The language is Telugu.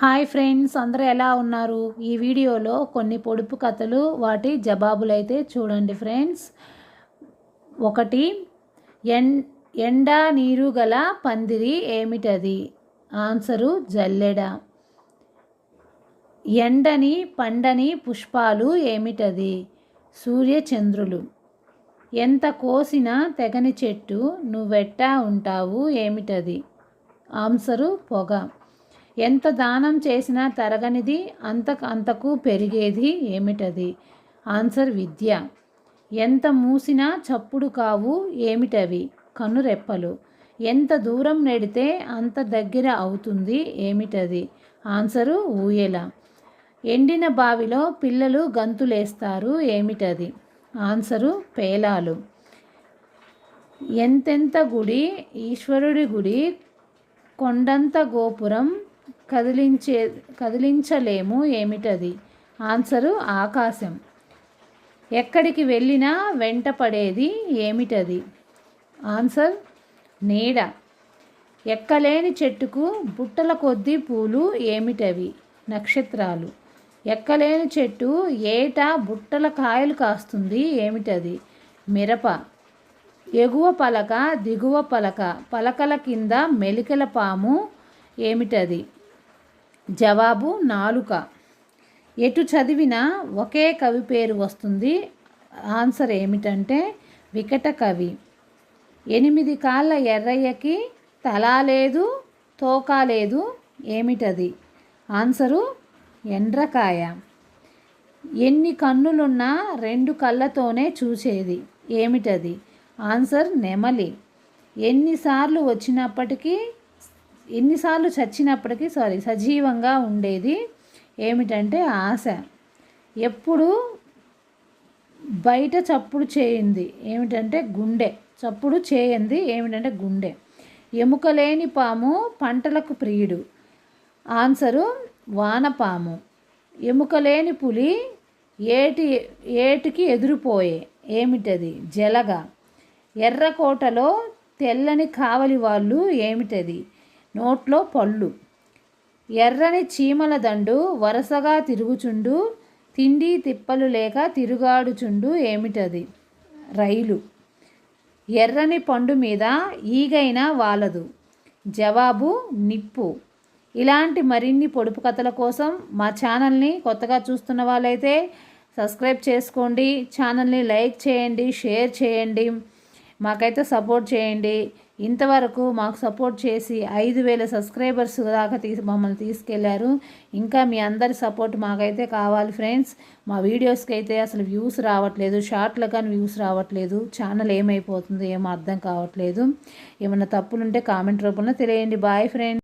హాయ్ ఫ్రెండ్స్ అందరూ ఎలా ఉన్నారు? ఈ వీడియోలో కొన్ని పొడుపు కథలు వాటి జవాబులు అయితే చూడండి ఫ్రెండ్స్. ఒకటి ఎన్ ఎండ నీరు గల పందిరి ఏమిటది? ఆన్సరు జల్లెడ. ఎండని పండని పుష్పాలు ఏమిటది? సూర్యచంద్రులు. ఎంత కోసినా తెగని చెట్టు నువ్వెట్టా ఉంటావు ఏమిటది? ఆన్సరు పొగ. ఎంత దానం చేసినా తరగనిది అంత అంతకు పెరిగేది ఏమిటది? ఆన్సర్ విద్య. ఎంత మూసినా చప్పుడు కావు ఏమిటవి? కనురెప్పలు. ఎంత దూరం నెడితే అంత దగ్గర అవుతుంది ఏమిటది? ఆన్సరు ఊయల. ఎండిన బావిలో పిల్లలు గంతులేస్తారు ఏమిటది? ఆన్సరు పేలాలు. ఎంతెంత గుడి ఈశ్వరుడి గుడి కొండంత గోపురం కదిలించే కదిలించలేము ఏమిటది? ఆన్సరు ఆకాశం. ఎక్కడికి వెళ్ళినా వెంట పడేది ఏమిటది? ఆన్సర్ నీడ. ఎక్కలేని చెట్టుకు బుట్టల కొద్దీ పూలు ఏమిటవి? నక్షత్రాలు. ఎక్కలేని చెట్టు ఏటా బుట్టల కాయలు కాస్తుంది ఏమిటది? మిరప. ఎగువ పలక దిగువ పలక పలకల కింద మెలికల పాము ఏమిటది? జవాబు నాలుక. ఎటు చదివినా ఒకే కవి పేరు వస్తుంది. ఆన్సర్ ఏమిటంటే వికట కవి. ఎనిమిది కాళ్ళ ఎర్రయ్యకి తల లేదు తోక లేదు ఏమిటది? ఆన్సరు ఎండ్రకాయ. ఎన్ని కన్నులున్నా రెండు కళ్ళతోనే చూసేది ఏమిటది? ఆన్సర్ నెమలి. ఎన్నిసార్లు వచ్చినప్పటికీ ఎన్నిసార్లు చచ్చినప్పటికీ సారీ సజీవంగా ఉండేది ఏమిటంటే ఆశ. ఎప్పుడు బయట చప్పుడు చేయింది ఏమిటంటే గుండె. చప్పుడు చేయంది ఏమిటంటే గుండె. ఎముకలేని పాము పంటలకు ప్రియుడు. ఆన్సరు వానపాము. ఎముకలేని పులి ఏటి ఏటికి ఎదురుపోయే ఏమిటది? జలగ. ఎర్రకోటలో తెల్లని కావలి వాళ్ళు ఏమిటది? నోట్లో పళ్ళు. ఎర్రని చీమల దండు వరుసగా తిరుగుచుండు తిండి తిప్పలు లేక తిరుగాడుచుండు ఏమిటది? రైలు. ఎర్రని పండు మీద ఈగైనా వాలదు. జవాబు నిప్పు. ఇలాంటి మరిన్ని పొడుపు కథల కోసం మా ఛానల్ని కొత్తగా చూస్తున్న వాళ్ళైతే సబ్స్క్రైబ్ చేసుకోండి. ఛానల్ని లైక్ చేయండి షేర్ చేయండి. మాకైతే సపోర్ట్ చేయండి. ఇంతవరకు మాకు సపోర్ట్ చేసి ఐదు వేల సబ్స్క్రైబర్స్ దాకా తీసి మమ్మల్ని తీసుకెళ్ళారు. ఇంకా మీ అందరి సపోర్ట్ మాకైతే కావాలి ఫ్రెండ్స్. మా వీడియోస్కి అయితే అసలు వ్యూస్ రావట్లేదు. షార్ట్లో కానీ వ్యూస్ రావట్లేదు. ఛానల్ ఏమైపోతుందో ఏమో అర్థం కావట్లేదు. ఏమైనా తప్పులుంటే కామెంట్ రూపంలో తెలియండి. Bye friends